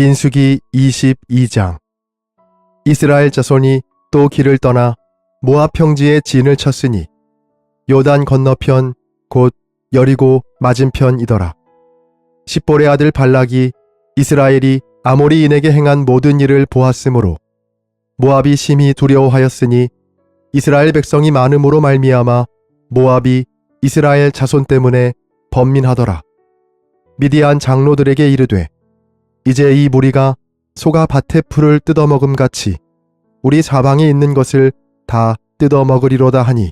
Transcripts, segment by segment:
민수기 22장 이스라엘 자손이 또 길을 떠나 모압 평지에 진을 쳤으니 요단 건너편 곧 여리고 맞은편이더라. 십볼의 아들 발락이 이스라엘이 아모리인에게 행한 모든 일을 보았으므로 모압이 심히 두려워하였으니 이스라엘 백성이 많음으로 말미암아 모압이 이스라엘 자손 때문에 번민하더라. 미디안 장로들에게 이르되 이제 이 무리가 소가 밭의 풀을 뜯어먹음 같이 우리 사방에 있는 것을 다 뜯어먹으리로다 하니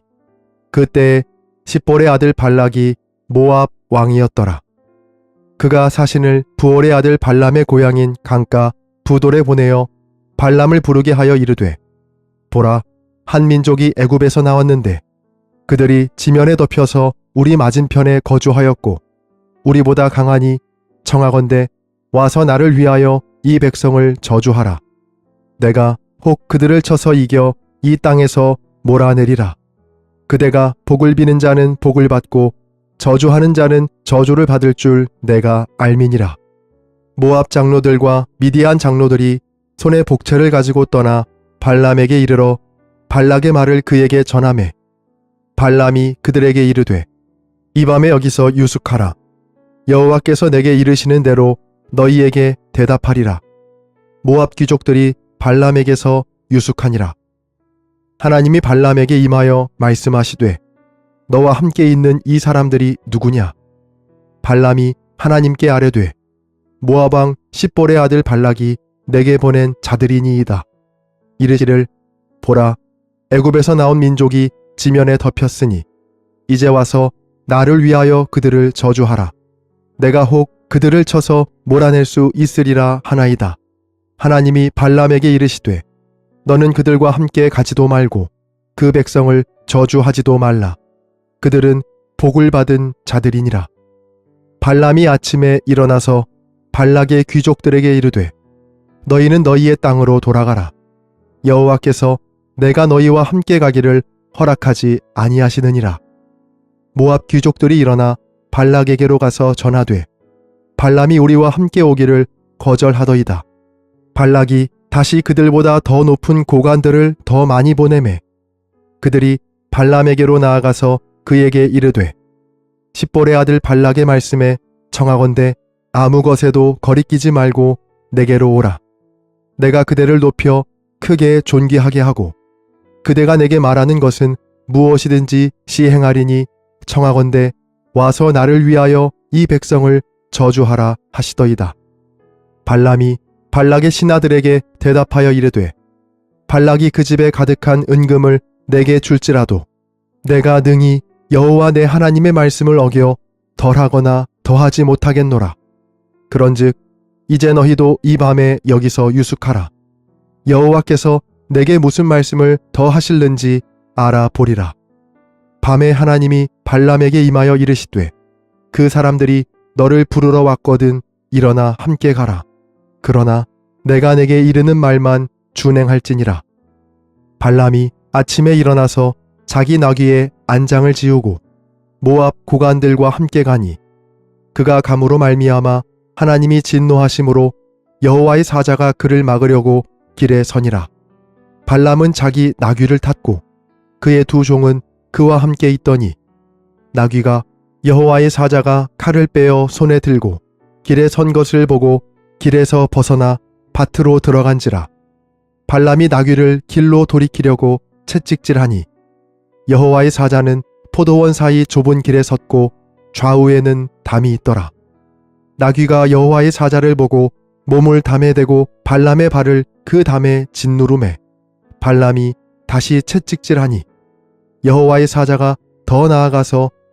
그때 십볼의 아들 발락이 모압 왕이었더라. 그가 사신을 부올의 아들 발람의 고향인 강가 부돌에 보내어 발람을 부르게 하여 이르되 보라 한 민족이 애굽에서 나왔는데 그들이 지면에 덮여서 우리 맞은편에 거주하였고 우리보다 강하니 청하건대 와서 나를 위하여 이 백성을 저주하라. 내가 혹 그들을 쳐서 이겨 이 땅에서 몰아내리라. 그대가 복을 비는 자는 복을 받고 저주하는 자는 저주를 받을 줄 내가 알미니라. 모압 장로들과 미디안 장로들이 손에 복채를 가지고 떠나 발람에게 이르러 발락의 말을 그에게 전하매 발람이 그들에게 이르되 이 밤에 여기서 유숙하라. 여호와께서 내게 이르시는 대로 너희에게 대답하리라. 모압 귀족들이 발람에게서 유숙하니라. 하나님이 발람에게 임하여 말씀하시되 너와 함께 있는 이 사람들이 누구냐? 발람이 하나님께 아뢰되 모압 왕 십볼의 아들 발락이 내게 보낸 자들이니이다. 이르기를 보라 애굽에서 나온 민족이 지면에 덮였으니 이제 와서 나를 위하여 그들을 저주하라. 내가 혹 그들을 쳐서 몰아낼 수 있으리라 하나이다. 하나님이 발람에게 이르시되 너는 그들과 함께 가지도 말고 그 백성을 저주하지도 말라. 그들은 복을 받은 자들이니라. 발람이 아침에 일어나서 발락의 귀족들에게 이르되 너희는 너희의 땅으로 돌아가라. 여호와께서 내가 너희와 함께 가기를 허락하지 아니하시느니라. 모압 귀족들이 일어나 발락에게로 가서 전하되 발람이 우리와 함께 오기를 거절하더이다. 발락이 다시 그들보다 더 높은 고관들을 더 많이 보내매 그들이 발람에게로 나아가서 그에게 이르되 십볼의 아들 발락의 말씀에 청하건대 아무 것에도 거리끼지 말고 내게로 오라. 내가 그대를 높여 크게 존귀하게 하고 그대가 내게 말하는 것은 무엇이든지 시행하리니 청하건대 와서 나를 위하여 이 백성을 저주하라 하시더이다. 발람이 발락의 신하들에게 대답하여 이르되 발락이 그 집에 가득한 은금을 내게 줄지라도 내가 능히 여호와 내 하나님의 말씀을 어겨 덜하거나 더하지 못하겠노라. 그런즉 이제 너희도 이 밤에 여기서 유숙하라. 여호와께서 내게 무슨 말씀을 더 하실는지 알아보리라. 밤에 하나님이 발람에게 임하여 이르시되 그 사람들이 너를 부르러 왔거든 일어나 함께 가라. 그러나 내가 내게 이르는 말만 준행할지니라. 발람이 아침에 일어나서 자기 나귀에 안장을 지우고 모압 고관들과 함께 가니 그가 감으로 말미암아 하나님이 진노하심으로 여호와의 사자가 그를 막으려고 길에 서니라. 발람은 자기 나귀를 탔고 그의 두 종은 그와 함께 있더니 나귀가 여호와의 사자가 칼을 빼어 손에 들고 길에 선 것을 보고 길에서 벗어나 밭으로 들어간지라. 발람이 나귀를 길로 돌이키려고 채찍질하니 여호와의 사자는 포도원 사이 좁은 길에 섰고 좌우에는 담이 있더라. 나귀가 여호와의 사자를 보고 몸을 담에 대고 발람의 발을 그 담에 짓누름에 발람이 다시 채찍질하니 여호와의 사자가 더 나아가서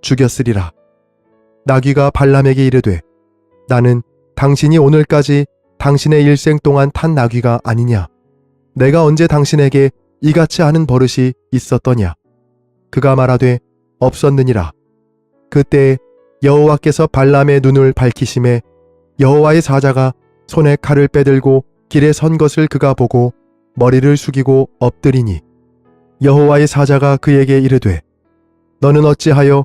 죽였으리라. 나귀가 발람에게 이르되 나는 당신이 오늘까지 당신의 일생 동안 탄 나귀가 아니냐? 내가 언제 당신에게 이같이 하는 버릇이 있었더냐? 그가 말하되 없었느니라. 그때 여호와께서 발람의 눈을 밝히심에 여호와의 사자가 손에 칼을 빼들고 길에 선 것을 그가 보고 머리를 숙이고 엎드리니 여호와의 사자가 그에게 이르되 너는 어찌하여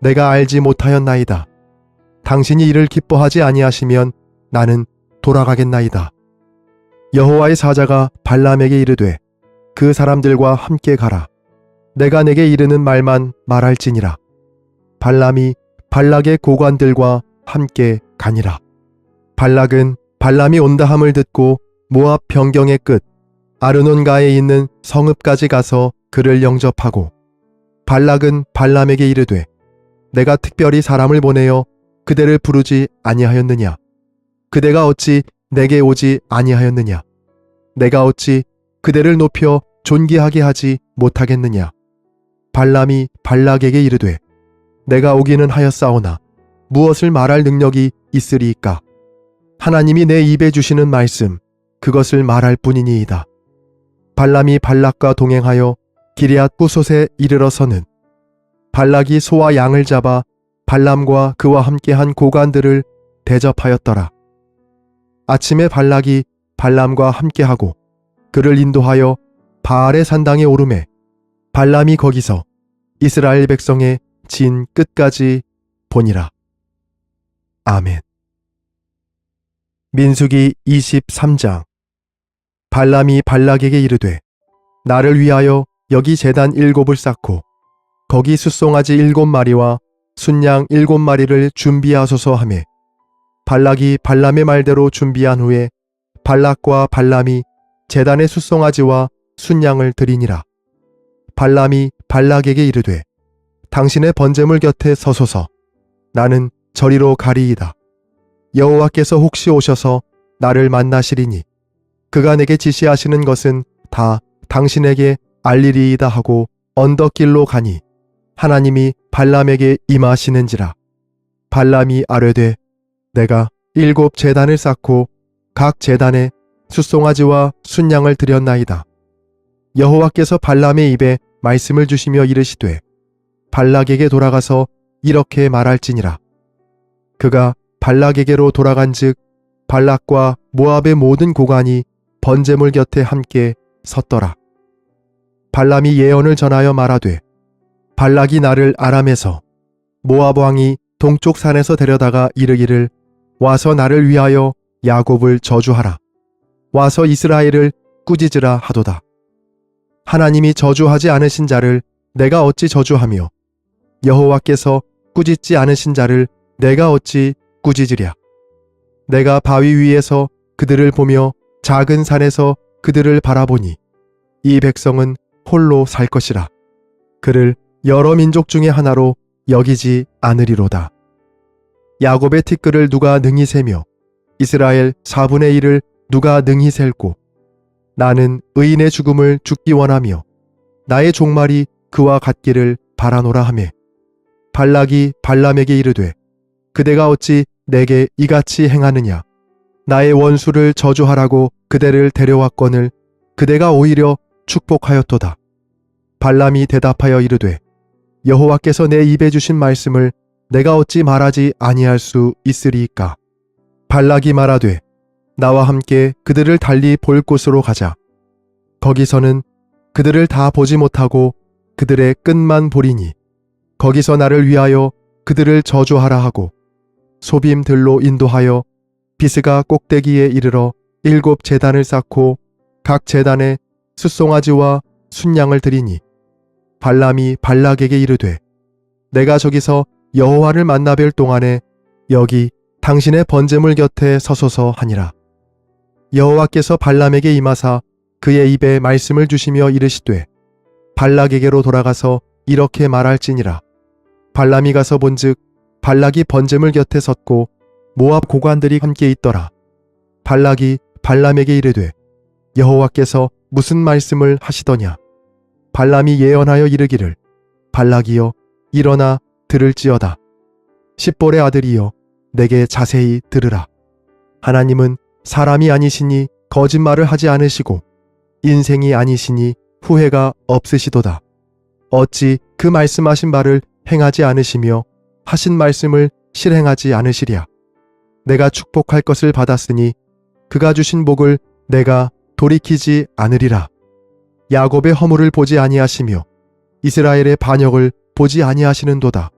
내가 알지 못하였나이다. 당신이 이를 기뻐하지 아니하시면 나는 돌아가겠나이다. 여호와의 사자가 발람에게 이르되 그 사람들과 함께 가라. 내가 내게 이르는 말만 말할지니라. 발람이 발락의 고관들과 함께 가니라. 발락은 발람이 온다함을 듣고 모압 변경의 끝 아르논가에 있는 성읍까지 가서 그를 영접하고 발락은 발람에게 이르되 내가 특별히 사람을 보내어 그대를 부르지 아니하였느냐? 그대가 어찌 내게 오지 아니하였느냐? 내가 어찌 그대를 높여 존귀하게 하지 못하겠느냐? 발람이 발락에게 이르되 내가 오기는 하였사오나 무엇을 말할 능력이 있으리이까? 하나님이 내 입에 주시는 말씀 그것을 말할 뿐이니이다. 발람이 발락과 동행하여 기리앗 부솥에 이르러서는 발락이 소와 양을 잡아 발람과 그와 함께한 고관들을 대접하였더라. 아침에 발락이 발람과 함께하고 그를 인도하여 바알의 산당에 오르매 발람이 거기서 이스라엘 백성의 진 끝까지 보니라. 아멘. 민수기 23장 발람이 발락에게 이르되 나를 위하여 여기 재단 일곱을 쌓고 거기 숫송아지 일곱 마리와 순양 일곱 마리를 준비하소서 하매. 발락이 발람의 말대로 준비한 후에 발락과 발람이 재단의 숫송아지와 순양을 드리니라. 발람이 발락에게 이르되 당신의 번제물 곁에 서소서. 나는 저리로 가리이다. 여호와께서 혹시 오셔서 나를 만나시리니 그가 내게 지시하시는 것은 다 당신에게 알리리이다 하고 언덕길로 가니 하나님이 발람에게 임하시는지라. 발람이 아뢰되 내가 일곱 재단을 쌓고 각 재단에 숫송아지와 순양을 드렸나이다. 여호와께서 발람의 입에 말씀을 주시며 이르시되 발락에게 돌아가서 이렇게 말할지니라. 그가 발락에게로 돌아간즉 발락과 모압의 모든 고관이 번제물 곁에 함께 섰더라. 발람이 예언을 전하여 말하되 발락이 나를 아람에서 모압 왕이 동쪽 산에서 데려다가 이르기를 와서 나를 위하여 야곱을 저주하라. 와서 이스라엘을 꾸짖으라 하도다. 하나님이 저주하지 않으신 자를 내가 어찌 저주하며 여호와께서 꾸짖지 않으신 자를 내가 어찌 꾸짖으랴. 내가 바위 위에서 그들을 보며 작은 산에서 그들을 바라보니 이 백성은 홀로 살 것이라. 그를 여러 민족 중의 하나로 여기지 않으리로다. 야곱의 티끌을 누가 능히 세며 이스라엘 4분의 1을 누가 능히 셀고 나는 의인의 죽음을 죽기 원하며 나의 종말이 그와 같기를 바라노라 하매 발락이 발람에게 이르되 그대가 어찌 내게 이같이 행하느냐 나의 원수를 저주하라고 그대를 데려왔거늘 그대가 오히려 축복하였도다 발람이 대답하여 이르되 여호와께서 내 입에 주신 말씀을 내가 어찌 말하지 아니할 수 있으리이까? 발락이 말하되 나와 함께 그들을 달리 볼 곳으로 가자. 거기서는 그들을 다 보지 못하고 그들의 끝만 보리니 거기서 나를 위하여 그들을 저주하라 하고 소빔들로 인도하여 비스가 꼭대기에 이르러 일곱 재단을 쌓고 각 재단에 숫송아지와 순양을 드리니 발람이 발락에게 이르되 내가 저기서 여호와를 만나 뵐 동안에 여기 당신의 번제물 곁에 서소서 하니라. 여호와께서 발람에게 임하사 그의 입에 말씀을 주시며 이르시되 발락에게로 돌아가서 이렇게 말할지니라. 발람이 가서 본즉 발락이 번제물 곁에 섰고 모압 고관들이 함께 있더라. 발락이 발람에게 이르되 여호와께서 무슨 말씀을 하시더냐 발람이 예언하여 이르기를 발락이여 일어나 들을지어다 십볼의 아들이여 내게 자세히 들으라 하나님은 사람이 아니시니 거짓말을 하지 않으시고 인생이 아니시니 후회가 없으시도다. 어찌 그 말씀하신 바를 행하지 않으시며 하신 말씀을 실행하지 않으시랴. 내가 축복할 것을 받았으니 그가 주신 복을 내가 돌이키지 않으리라. 야곱의 허물을 보지 아니하시며 이스라엘의 반역을 보지 아니하시는도다.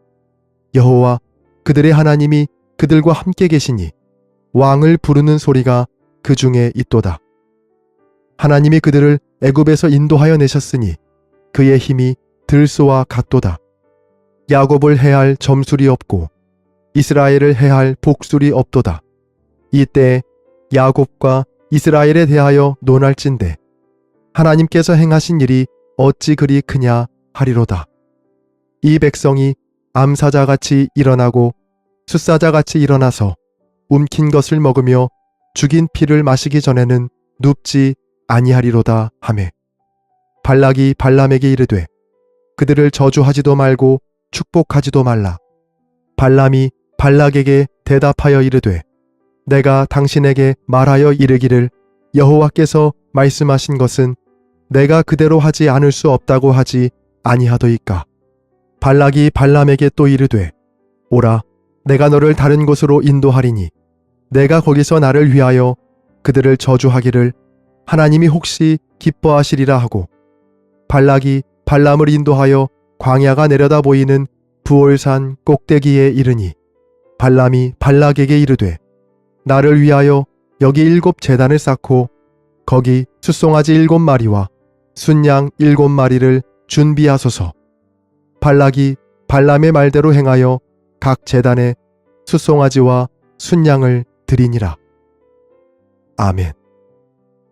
여호와 그들의 하나님이 그들과 함께 계시니 왕을 부르는 소리가 그 중에 있도다. 하나님이 그들을 애굽에서 인도하여 내셨으니 그의 힘이 들소와 같도다. 야곱을 해할 점술이 없고 이스라엘을 해할 복술이 없도다. 이때 야곱과 이스라엘에 대하여 논할진대 하나님께서 행하신 일이 어찌 그리 크냐 하리로다. 이 백성이 암사자같이 일어나고 숫사자같이 일어나서 움킨 것을 먹으며 죽인 피를 마시기 전에는 눕지 아니하리로다 하매 발락이 발람에게 이르되 그들을 저주하지도 말고 축복하지도 말라 발람이 발락에게 대답하여 이르되 내가 당신에게 말하여 이르기를 여호와께서 말씀하신 것은 내가 그대로 하지 않을 수 없다고 하지 아니하더이까. 발락이 발람에게 또 이르되 오라 내가 너를 다른 곳으로 인도하리니 내가 거기서 나를 위하여 그들을 저주하기를 하나님이 혹시 기뻐하시리라 하고 발락이 발람을 인도하여 광야가 내려다 보이는 부올산 꼭대기에 이르니 발람이 발락에게 이르되 나를 위하여 여기 일곱 재단을 쌓고 거기 숫송아지 일곱 마리와 순양 일곱 마리를 준비하소서 발락이 발람의 말대로 행하여 각 재단에 숫송아지와 순양을 드리니라. 아멘.